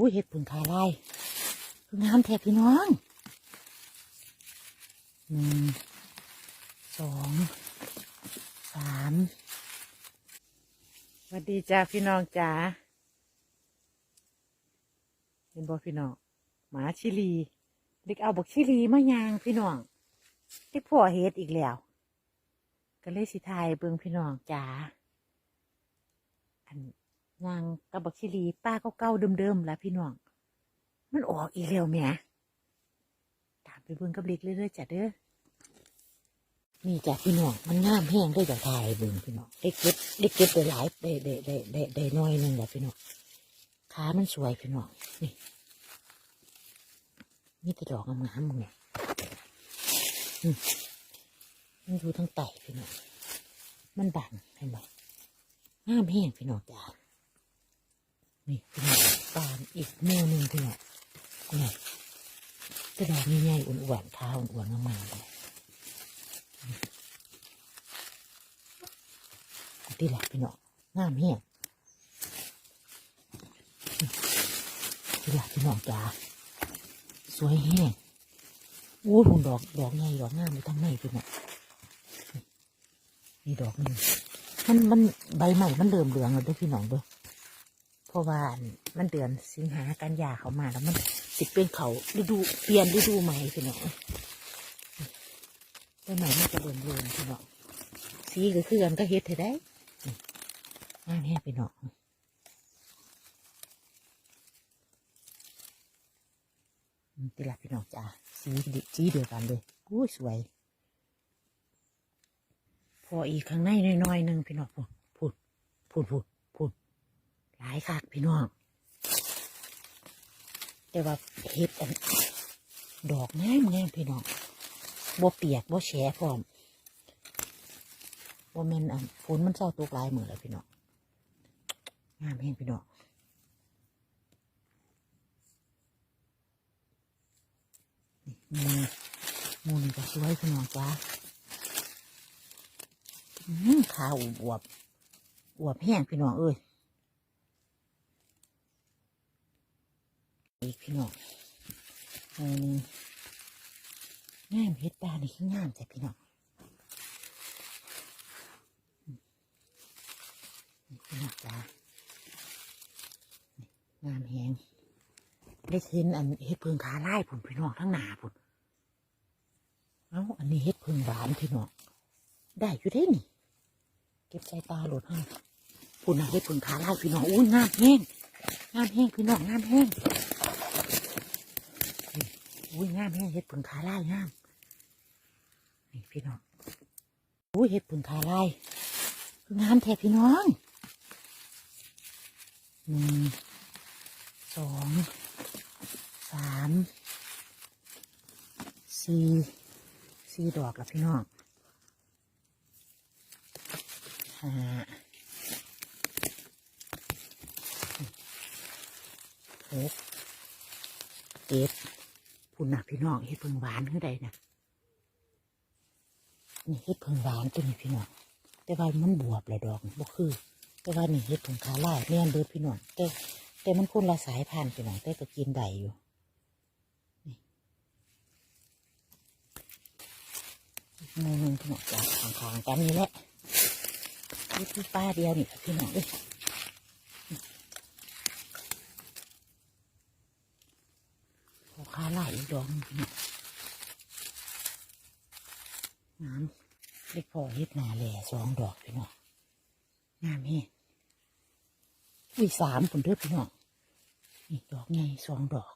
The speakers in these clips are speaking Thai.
อุ้ยเห็ดผึ่งขาลายงามแทบพี่น้องหนึ่งสองสามสวัสดีจ้าพี่น้องจ้าเห็นบ่พี่น้องหมาชิลีเด็กเอาบอกชิลีมายางพี่น้องเด็กพ่อเฮ็ดอีกแล้ว ก็เลยสิทายเบิ่งพี่น้องจ้าอัน ยางกับบักชิลีป้าเก่าๆเดิมๆแล่ะพี่น้อง มันออกอีกแล้วแหม่ตามไปเบิ่งกับเล็กเรื่อยๆจ้ะเด้อนี่จ้ะพี่น้องมันงามแห้งได้จากทายเบิ่งพี่น้องได้เก็บได้เก็บได้หลายได้ได้ได้ได้ได้น้อยหนึงแหละพี่น้องขามันสวยพี่น้องนี่นี่แต่ดอกงามๆมึงเนี่ยมันอยู่ทั้งไตพี่น้องมันบังเห็นไหมงามแห้งพี่น้องจ้า นี่พี่น้องปานอีกแนวหนึ่งพี่น้องนี่จะดอกใหญ่อ้วนๆขาวอ้วนๆงามๆเลยที่หลักพี่น้องงามแห้งที่หลักพี่น้องจ้าสวยแห้งโอ้ยผมดอกดอกใหญ่ดอกงามอยู่ทั้งในพี่น้องนี่ดอกนึงมันมันใบใหม่มันเริ่มเหลืองแล้วด้วยพี่น้องด้อเพ ราะว่ามันเดือนสิงหากันยาเขามาแล้วมันติดเป็นเขาฤดูเปลี่ยนฤดูใหม่พี่น้องใบใหม่มันจะเริ่มเรืองพี่น้องสีก็คือกันก็เฮ็ดเธอได้งามแห้งพี่น้องติละพี่น้องจ้าสีดิสีเดียวกันเลยอุ้สวย พออีกข้างในน้อยๆหนึ่งพี่น้องพูดพูดพูดพูดพูด หลายคักพี่น้องแต่ว่าเห็ดอันดอกงามงามพี่น้องบ่เปียกบ่แฉะพร้อมบ่แม่นอันฝนมันเศร้าตกหลายมือแล้วพี่น้องงามแห้งพี่น้องมูมูนี่ก็สวยพี่น้องจ้าอืมขาวอวบอวบแห้งพี่น้องเอ้ย อีกพี่น้องเอองามเฮ็ดตานี่คืองามจ้ะพี่น้องอืมนี่พี่น้องจ้างามแหงได้คืนอันเฮ็ดเพิงขาไล่ผุนพี่น้องทั้งหนาผุนเอ้าอันนี้เฮ็ดเพิงหวานพี่น้องได้อยู่ได้นี่ เก็บใจตาหลดให้ปุ่นนะเฮ็ดปุ่นขาไลายพี่น้องอุ้ยงามแห้งงามแห้งพี่น้องงามแห้ง อุ้ยงามแห้งเฮ็ดปุ่นขาลายงามนี่พี่น้องอุ้ยเฮ็ดปุ่นขาลายงามแท้พี่น้องหนึ่งสองสามสี่สี่ดอกล้วพี่น้องห้าหกเจ็ด พุ่นน่ะพี่น้องเฮ็ดเพิ่งหวานคือใดนะนี่เฮ็ดเพิ่งหวานตัวนี้พี่น้อง แต่ว่ามันบวบเลยดอกบ่คือ แต่ว่านี่เฮ็ดเพิงขาลาแม่นเด้อพี่น้องแต่แต่มันคนละสายพันธุ์พี่น้องแต่ก็กินได้อยู่นี่อีกหน่อยหนึงพี่น้องจากข้างๆกันนี่แหละนี่คือป้าเดียวนี่พี่น้องเอ้ยพอค้าไหลอีดองพี่น้องน้ำเล็กพอเฮ็ดนาแหล่สองดอกพี่น้องงามแฮงอุ้ยสามผลเด้อพี่น้องนี่ดอกใหญ่สองดอก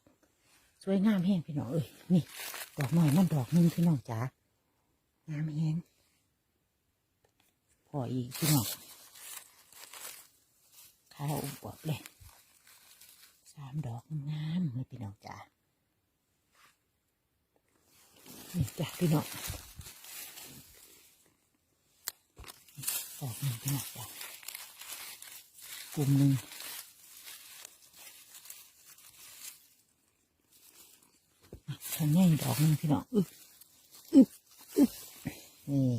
สวยงามแห้งพี่น้องเอ้ยนี่ดอกหน้อยนั่นดอกหนึ่งพี่น้องจ๋างามแห้งพออีกพี่น้องข้าวบวบเลยสามดอกงามเลยพี่น้องจ้า นี่จ้ะพี่น้องดอกหนึ่งพี่น้องจ้ากลุ่มหนึ่งข้างในดอกหนึ่งพี่น้องอึ๊บอึ๊บอึ๊บนี่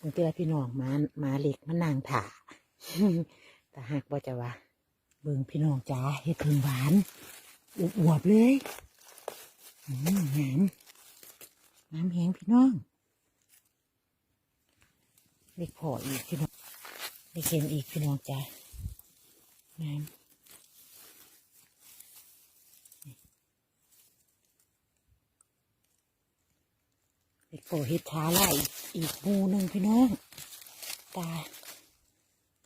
มันเจอพี่น้องมามาเหล็กมันางผ่าแต่หากบ่จะว่าเบิ่งพี่น้องจ้าเห็ดพิ่งหวานอวบเลย อืมงาม งามแหงพี่น้องเล็กพออีกพี่น้องเล็กเห็นอีกพี่น้องจ้างามเล็กพอเห็ดท้าไล่อีกมูหนึ่งพี่น้องตา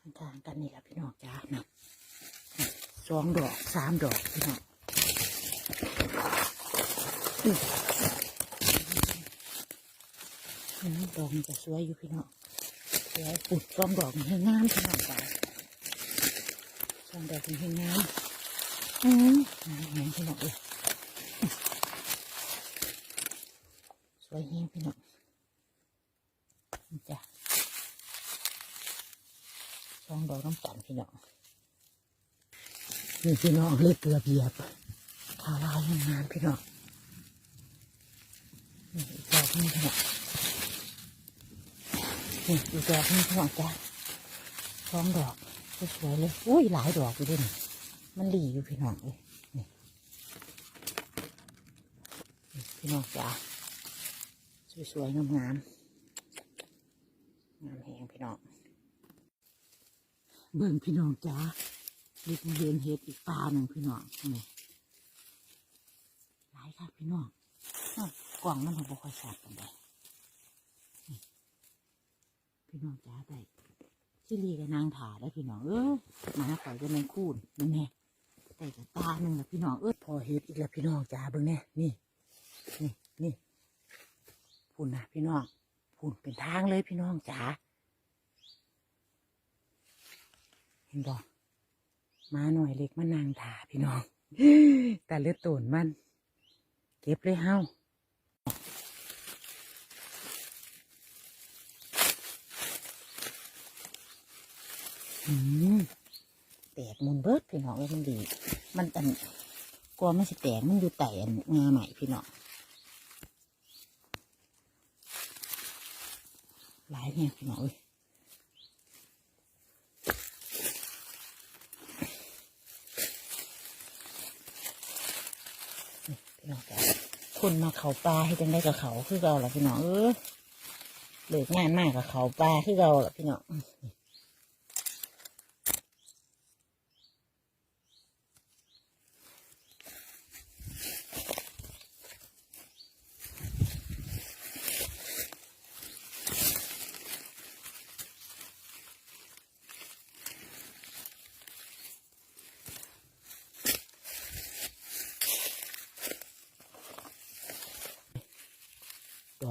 ข้างๆกันนี่แหละพี่น้องจ้านะสองดอกสามดอกพี่น้อง อื้ออืมดอกมันจะสวยอยู่พี่น้องสวยปุดสองดอกมันให้งามพี่น้องจ้าสองดอกมันให้งามอืมงามแหงพี่น้องเลยสวยแหงพี่น้องจ้ะสองดอกน้ำตาลพี่น้องนี่พี่น้องเลือดเกลือเบียบขาลายงามพี่น้องนี่ดอกนึงพี่น้อง นี่อีกดอกหนึงพี่น้องจ้าสองดอกสวยเลยอุ้ยหลายดอกอยู่ด้วยนี่มันหลีอยู่พี่น้องเลยนี่พี่น้องจ้าสวยๆงามๆงามแหงพี่น้องเบิ่งพี่น้องจ้าลิกเรียนเฮ็ดอีกปลาหนึ่งพี่น้องนี่หลายค่ะพี่น้องกล่องมันบ่ค่อยชัดปานใดนี่ พี่น้องจ้าได้ชิลีกับนางถาได้พี่น้องเออมาข่อยก็แมงคูนนั่นแน่แต่กับตาหนึ่งและพี่น้องเออพอเฮ็ดอีกแล้วพี่น้องจ้าเบิ่งแน่นี่นี่นี่พุ่นนะพี่น้องพุ่นเป็นทางเลยพี่น้องจ้าเห็นบ่มาหน่อยเล็กมานางถาพี่น้องแต่เลือดตูนมัน เก็บเลยเฮ้า แตกมุนเบิดพี่น้องเอ้ยมันดี มันอันกลัวไมันสิแตกมันอยู่แต่อันงาใหม่พี่น้องหลายเนี่ยพี่น้องเอ้ยพี่น้องจ้ะคนมาเขาปลาให้จังได้กับเขาคือเราล่ะพี่น้องเออเลิกงานมากกับเขาปลาคือเราล่ะพี่น้อง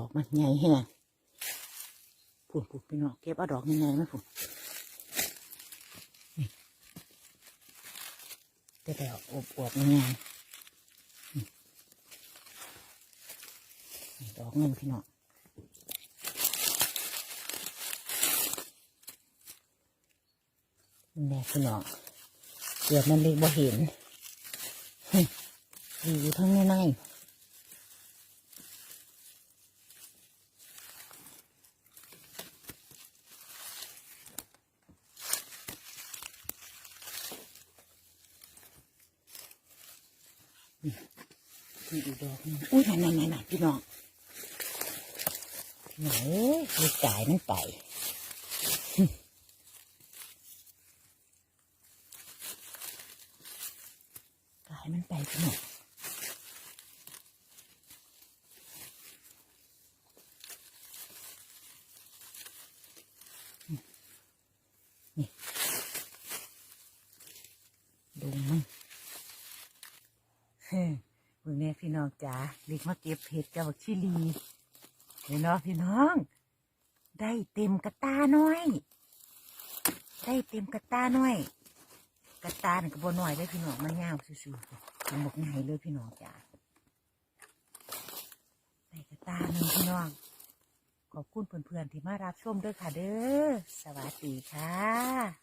อกมันใหญ่แฮะผุดผุดพี่น้องเก็บเอาดอกใหญ่ๆไหมผุดนี่แต่แต่อบอวบๆใหญ่ๆนี่นี่ดอกหนึงพี่น้องแน่พี่น้องเกือบมันเล็กบ่เห็นเฮ้ยอยู่ทั้งในใน นี่อีกดอกนึงอุ้ยนั่นนั่นนั่นพี่น้องไหนลูกจ่ายมันไปหึกายมันไปพี่น้องนี่นี่ดูมัน เฮ้ยมึงเนี่ยพี่น้อง จ๋าลิกมาเก็บเห็ดเจ้าชิลีเห็นเนาะพี่น้อง ได้เต็มกระตาน้อย ได้เต็มกระตาน้อย กระตาเนี่ยก็บ่น้อยเลยพี่น้องมันยาวซื่อๆมันบอกง่ายเลยพี่น้องจ๋าได้กระตาหนึ่งพี่น้อง ขอบคุณเพื่อนๆที่มารับชมด้วยค่ะเด้อ สวัสดีค่ะ